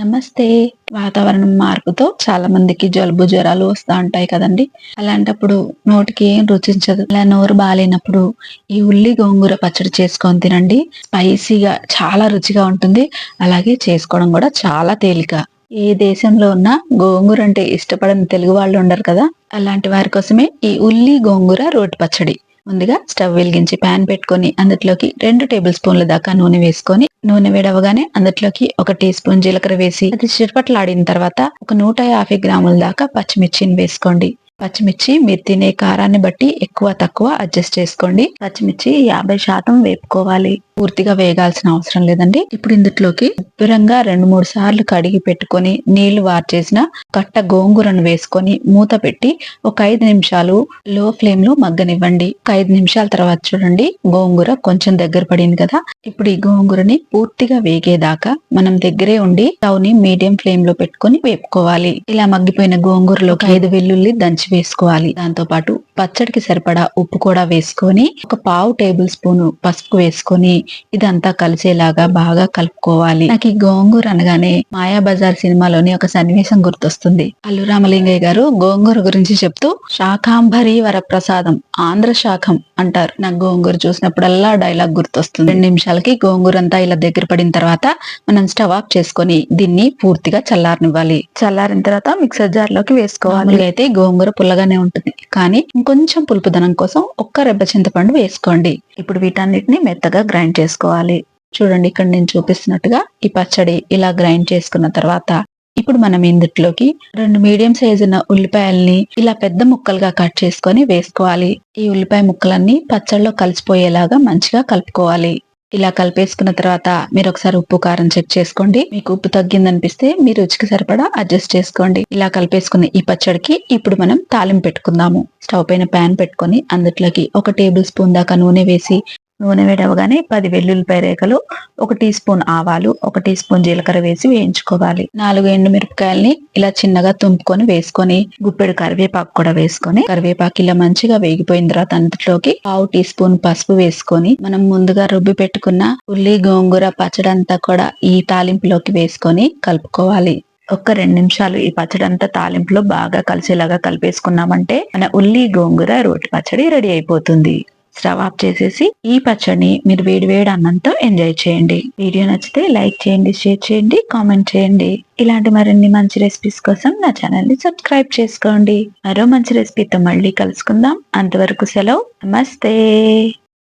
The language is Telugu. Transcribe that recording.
నమస్తే. వాతావరణం మార్పుతో చాలా మందికి జలుబు జ్వరాలు వస్తూ ఉంటాయి కదండి. అలాంటప్పుడు నోటికి ఏం రుచించదు. అలా నోరు బాగాలేనప్పుడు ఈ ఉల్లి గోంగూర పచ్చడి చేసుకొని తినండి. స్పైసీగా చాలా రుచిగా ఉంటుంది. అలాగే చేసుకోవడం కూడా చాలా తేలిక. ఏ దేశంలో ఉన్నా గోంగూర అంటే ఇష్టపడని తెలుగు వాళ్ళు ఉండరు కదా. అలాంటి వారి కోసమే ఈ ఉల్లి గోంగూర రోటి పచ్చడి. ముందుగా స్టవ్ వెలిగించి ప్యాన్ పెట్టుకొని అందులోకి రెండు టేబుల్ స్పూన్ల దాకా నూనె వేసుకొని నూనె వేడవగానే అందులోకి ఒక టీ స్పూన్ జీలకర్ర వేసి అది చిరపట్లాడిన తర్వాత ఒక నూట యాభై గ్రాముల దాకా పచ్చిమిర్చిని వేసుకోండి. పచ్చిమిర్చి మీరు తినే కారాన్ని బట్టి ఎక్కువ తక్కువ అడ్జస్ట్ చేసుకోండి. పచ్చిమిర్చి యాభై శాతం వేపుకోవాలి. పూర్తిగా వేగాల్సిన అవసరం లేదండి. ఇప్పుడు ఇందులోకి శుభ్రంగా రెండు మూడు సార్లు కడిగి పెట్టుకొని నీళ్ళు వార్చేసిన కట్ట గోంగూరను వేసుకొని మూత పెట్టి ఒక ఐదు నిమిషాలు లో ఫ్లేమ్లో మగ్గనివ్వండి. ఒక ఐదు నిమిషాల తర్వాత చూడండి గోంగూర కొంచెం దగ్గర పడింది కదా. ఇప్పుడు ఈ గోంగూరని పూర్తిగా వేగేదాకా మనం దగ్గరే ఉండి స్టవ్ని మీడియం ఫ్లేమ్లో పెట్టుకొని వేపుకోవాలి. ఇలా మగ్గిపోయిన గోంగూరలో ఒక ఐదు వెల్లుల్లి దంచి వేసుకోవాలి. దాంతో పాటు పచ్చడికి సరిపడా ఉప్పు కూడా వేసుకొని ఒక పావు టేబుల్ స్పూన్ పసుపు వేసుకొని ఇదంతా కలిసేలాగా బాగా కలుపుకోవాలి. నాకు ఈ గోంగూర అనగానే మాయా బజార్ సినిమాలోని ఒక సన్నివేశం గుర్తొస్తుంది. అల్లు రామలింగయ్య గారు గోంగూర గురించి చెప్తూ శాకాంబరి వరప్రసాదం ఆంధ్ర శాఖం అంటారు. నాకు గోంగూర చూసినప్పుడల్లా డైలాగ్ గుర్తొస్తుంది. రెండు నిమిషాలకి గోంగూర అంతా ఇలా దగ్గర పడిన తర్వాత మనం స్టవ్ ఆఫ్ చేసుకొని దీన్ని పూర్తిగా చల్లారనివ్వాలి. చల్లారిన తర్వాత మిక్సర్ జార్లోకి వేసుకోవాలి అయితే గోంగూర పుల్లగానే ఉంటుంది. కానీ ఇంకొంచెం పులుపుదనం కోసం ఒక్క రెబ్బ చింతపండు వేసుకోండి. ఇప్పుడు వీటన్నిటిని మెత్తగా గ్రైండ్ చేసుకోవాలి. చూడండి ఇక్కడ నేను చూపిస్తున్నట్టుగా ఈ పచ్చడి ఇలా గ్రైండ్ చేసుకున్న తర్వాత ఇప్పుడు మనం ఇందుట్లోకి రెండు మీడియం సైజు ఉన్న ఉల్లిపాయల్ని ఇలా పెద్ద ముక్కలుగా కట్ చేసుకొని వేసుకోవాలి. ఈ ఉల్లిపాయ ముక్కలన్నీ పచ్చళ్ళలో కలిసిపోయేలాగా మంచిగా కలుపుకోవాలి. ఇలా కలిపేసుకున్న తర్వాత మీరు ఒకసారి ఉప్పు కారం చెక్ చేసుకోండి. మీకు ఉప్పు తగ్గిందనిపిస్తే మీ రుచికి సరిపడా అడ్జస్ట్ చేసుకోండి. ఇలా కలిపేసుకున్న ఈ పచ్చడికి ఇప్పుడు మనం తాలింపు పెట్టుకుందాము. స్టవ్ పైన ప్యాన్ పెట్టుకొని అందులోకి ఒక టేబుల్ స్పూన్ దాకా నూనె వేసి నూనె వేడవగానే పది వెల్లుల్లిపాయ రేఖలు ఒక టీ స్పూన్ ఆవాలు ఒక టీ స్పూన్ జీలకర్ర వేసి వేయించుకోవాలి. నాలుగు ఎండు మిరపకాయల్ని ఇలా చిన్నగా తుంపుకొని వేసుకొని గుప్పెడు కరివేపాకు కూడా వేసుకొని కరివేపాకు ఇలా మంచిగా వేగిపోయిన తర్వాత అందులోకి పావు టీ స్పూన్ పసుపు వేసుకొని మనం ముందుగా రుబ్బి పెట్టుకున్న ఉల్లి గోంగూర పచ్చడి అంతా కూడా ఈ తాలింపులోకి వేసుకొని కలుపుకోవాలి. ఒక్క రెండు నిమిషాలు ఈ పచ్చడి అంతా తాలింపులో బాగా కలిసేలాగా కలిపేసుకున్నామంటే మన ఉల్లి గోంగూర రోటి పచ్చడి రెడీ అయిపోతుంది. స్టవ్ ఆఫ్ చేసేసి ఈ పచ్చడిని మీరు వేడి వేడి అన్నంతో ఎంజాయ్ చేయండి. వీడియో నచ్చితే లైక్ చేయండి షేర్ చేయండి కామెంట్ చేయండి. ఇలాంటి మరిన్ని మంచి రెసిపీస్ కోసం నా ఛానల్ని సబ్స్క్రైబ్ చేసుకోండి. మరో మంచి రెసిపీతో మళ్ళీ కలుసుకుందాం. అంతవరకు సెలవు. నమస్తే.